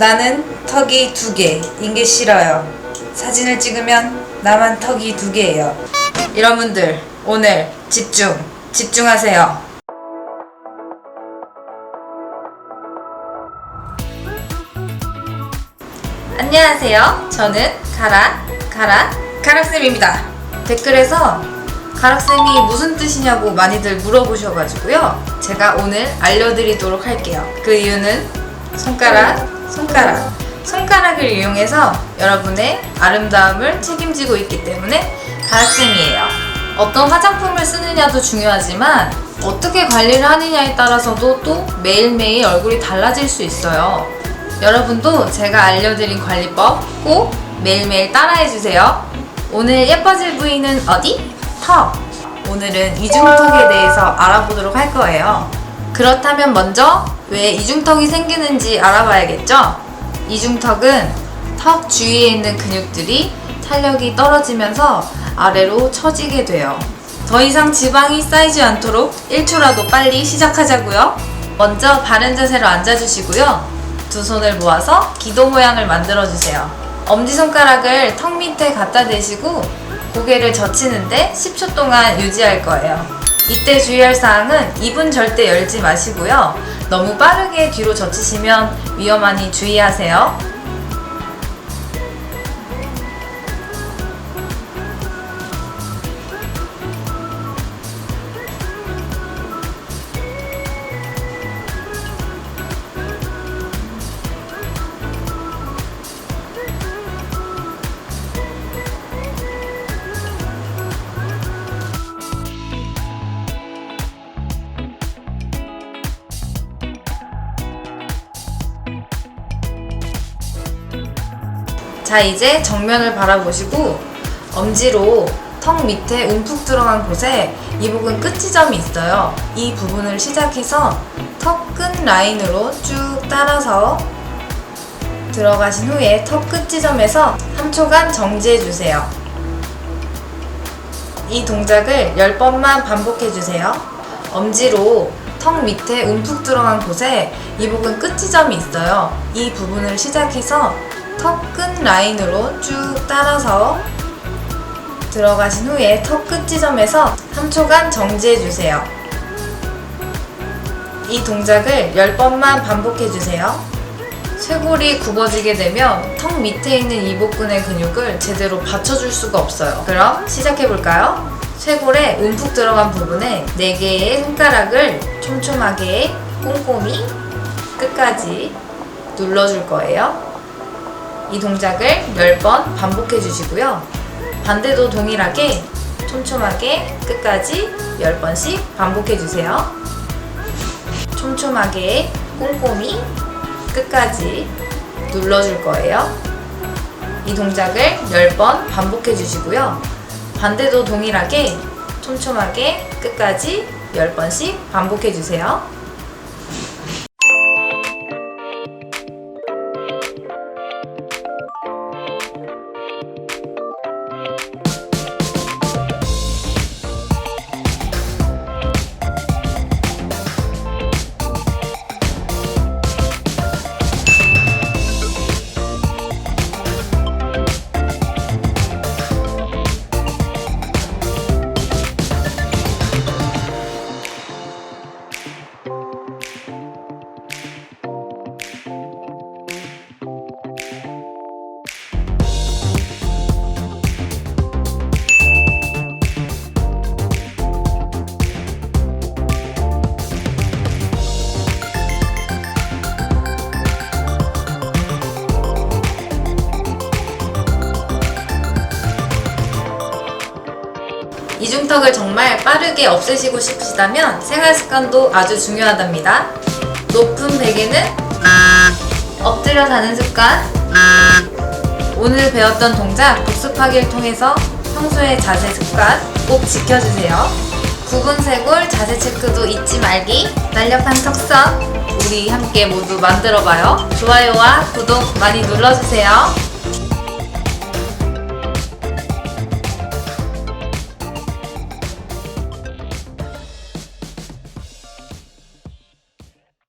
나는 턱이 두 개인 게 싫어요. 사진을 찍으면 나만 턱이 두 개예요. 여러분들 오늘 집중 집중하세요. 안녕하세요. 저는 가라 가라 가락쌤입니다. 댓글에서 가락쌤이 무슨 뜻이냐고 많이들 물어보셔가지고요. 제가 오늘 알려드리도록 할게요. 그 이유는 손가락, 손가락. 손가락을 이용해서 여러분의 아름다움을 책임지고 있기 때문에 가락쌤이에요. 어떤 화장품을 쓰느냐도 중요하지만 어떻게 관리를 하느냐에 따라서도 또 매일매일 얼굴이 달라질 수 있어요. 여러분도 제가 알려드린 관리법 꼭 매일매일 따라해주세요. 오늘 예뻐질 부위는 어디? 턱! 오늘은 이중턱에 대해서 알아보도록 할 거예요. 그렇다면 먼저 왜 이중턱이 생기는지 알아봐야겠죠? 이중턱은 턱 주위에 있는 근육들이 탄력이 떨어지면서 아래로 처지게 돼요. 더 이상 지방이 쌓이지 않도록 1초라도 빨리 시작하자고요. 먼저 바른 자세로 앉아주시고요. 두 손을 모아서 기도 모양을 만들어 주세요. 엄지손가락을 턱 밑에 갖다 대시고 고개를 젖히는데 10초 동안 유지할 거예요. 이때 주의할 사항은 입은 절대 열지 마시고요. 너무 빠르게 뒤로 젖히시면 위험하니 주의하세요. 자, 이제 정면을 바라보시고 엄지로 턱 밑에 움푹 들어간 곳에 이 부분 끝지점이 있어요. 이 부분을 시작해서 턱 끝 라인으로 쭉 따라서 들어가신 후에 턱 끝 지점에서 3초간 정지해 주세요. 이 동작을 10번만 반복해 주세요. 엄지로 턱 밑에 움푹 들어간 곳에 이 부분 끝 지점이 있어요. 이 부분을 시작해서 턱 끝 라인으로 쭉 따라서 들어가신 후에 턱 끝 지점에서 3초간 정지해 주세요. 이 동작을 10번만 반복해 주세요. 쇄골이 굽어지게 되면 턱 밑에 있는 이복근의 근육을 제대로 받쳐줄 수가 없어요. 그럼 시작해 볼까요? 쇄골에 움푹 들어간 부분에 4개의 손가락을 촘촘하게 꼼꼼히 끝까지 눌러줄 거예요. 이 동작을 10번 반복해 주시고요. 반대도 동일하게 촘촘하게 끝까지 10번씩 반복해 주세요. 촘촘하게 꼼꼼히 끝까지 눌러줄 거예요. 이 동작을 10번 반복해 주시고요. 반대도 동일하게 촘촘하게 끝까지 10번씩 반복해 주세요. 이중턱을 정말 빠르게 없애시고 싶으시다면 생활 습관도 아주 중요하답니다. 높은 베개는 엎드려 자는 습관. 오늘 배웠던 동작 복습하기를 통해서 평소의 자세 습관 꼭 지켜주세요. 굽은 쇄골 자세 체크도 잊지 말기. 날렵한 턱선 우리 함께 모두 만들어봐요. 좋아요와 구독 많이 눌러주세요.